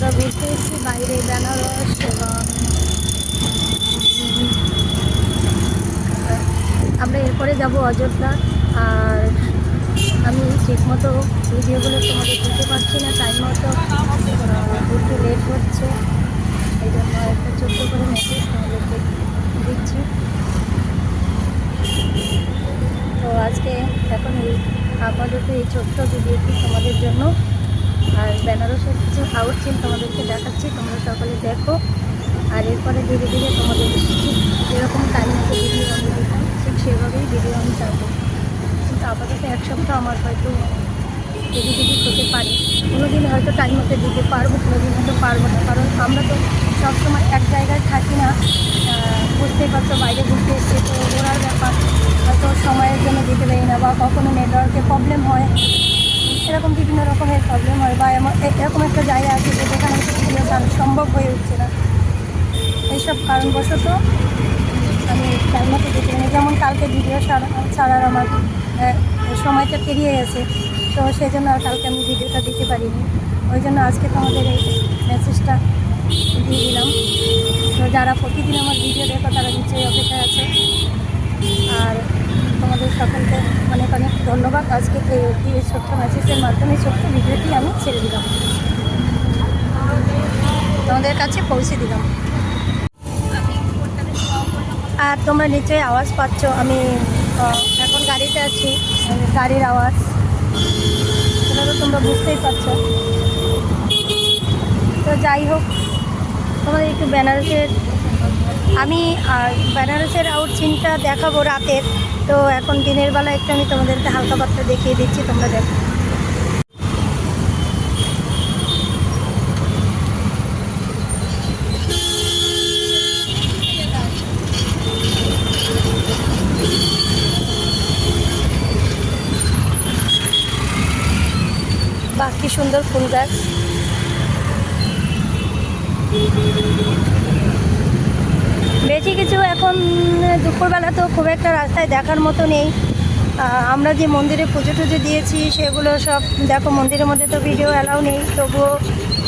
আমরা ঘুরতে এসেছি বাইরে বেনারস এবং আমরা এরপরে যাব অযোধ্যা। আর আমি ঠিকমতো ভিডিওগুলো তোমাদের দিতে পারছি না টাইম মতো একটু লেট হচ্ছে। এই জন্য একটা ছোট্ট করে মেসেজ তোমাদেরকে দিচ্ছি। তো আজকে এখন এই আপাতত এই ছোট্ট ভিডিওটি তোমাদের জন্য আর বেনারসের কিছু আউটসিন তোমাদেরকে দেখাচ্ছি, তোমরা সকলে দেখো। আর এরপরে ধীরে ধীরে তোমাদের যেরকম টাইম ভিডিও আমি দিতাম ঠিক সেভাবেই ভিডিও আমি ছাড়বো কিন্তু আপাতত এক সপ্তাহ আমার হয়তো এদিক এদিক হতে পারে। কোনো দিন হয়তো টাইম মতো দিতে পারব কোনো দিন হয়তো পারব না। কারণ আমরা তো সবসময় এক জায়গায় থাকি না বুঝতেই পারছ, বাইরে ঘুরতে এসছে তো ওরার ব্যাপার। হয়তো সময়ের জন্য দিতে পারি না বা কখনো নেটওয়ার্কে প্রবলেম হয়। এরকম বিভিন্ন রকমের প্রবলেম হয় বা এমন এরকম একটা জায়গা আছে যে যেখানে ভিডিও সম্ভব হয়ে উঠছে না। এইসব কারণবশত আমি টাইম মতো পারি যেমন কালকে ভিডিও ছাড়া- ছাড়ার আমার সময়টা পেরিয়ে গেছে, তো সেই জন্য আর কালকে আমি ভিডিওটা দিতে পারিনি। ওই জন্য আজকে তোমাদের এই মেসেজটা দিয়ে দিলাম। তো যারা প্রতিদিন আমার ভিডিও দেখো, তারা নিশ্চয়ই অপেক্ষায় আছে। আর সকলকে অনেক অনেক ধন্যবাদ। আজকে এই অবধি এই ছোট্ট মেসেজের মাধ্যমে ছোট্ট ভিডিওটি আমি ছেড়ে দিলাম। তোমাদের কাছে পৌঁছে দিলাম। আর তোমরা নিশ্চয়ই আওয়াজ পাচ্ছ, আমি এখন গাড়িতে আছি, গাড়ির আওয়াজ। সেটা তো তোমরা বুঝতেই পারছ। তো যাই হোক, তোমাদের একটু বেনারসের আমি বেনারসের আউটসিনটা দেখাবো রাতের। তো এখন দিনের বেলা একটু আমি তোমাদেরকে হালকা পাতলা দেখিয়ে দিচ্ছি, তোমরা দেখো। বাহ সুন্দর ফুল গাছ। বেশি কিছু এখন দুপুরবেলা তো খুব একটা রাস্তায় দেখার মতো নেই। আমরা যে মন্দিরে পুজো টুজো দিয়েছি, সেগুলো সব দেখো, মন্দিরের মধ্যে তো ভিডিও অ্যালাউ নেই। তবুও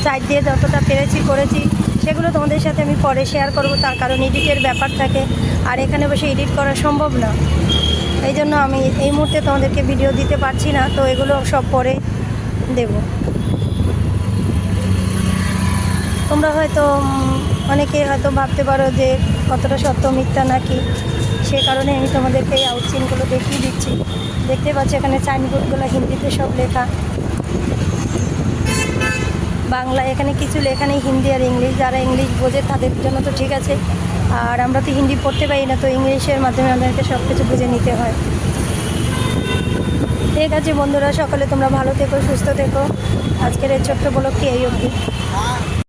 সাইড দিয়ে যতটা পেরেছি, করেছি, সেগুলো তোমাদের সাথে আমি পরে শেয়ার করব। তার কারণ এডিটের ব্যাপার থাকে। আর এখানে বসে এডিট করা সম্ভব না। এই জন্য আমি এই মুহূর্তে তোমাদেরকে ভিডিও দিতে পারছি না। তো এগুলো সব পরে দেবো। তোমরা হয়তো অনেকে হয়তো ভাবতে পারো যে কতটা সত্য মিথ্যা নাকি? সে কারণে আমি তোমাদেরকে এই আউটসিনগুলো দেখিয়ে দিচ্ছি। দেখতে পাচ্ছি এখানে সাইনবোর্ডগুলো হিন্দিতে সব লেখা। বাংলা, এখানে কিছু লেখা নেই, হিন্দি আর ইংলিশ। যারা ইংলিশ বোঝে তাদের জন্য তো ঠিক আছে। আর আমরা তো হিন্দি পড়তে পারি না, তো ইংলিশের মাধ্যমে আমাদেরকে সব কিছু বুঝে নিতে হয়। ঠিক আছে বন্ধুরা, সকলে তোমরা ভালো থেকো, সুস্থ থেকো। আজকের এই ছোট্ট ব্লগটি এই অবধি।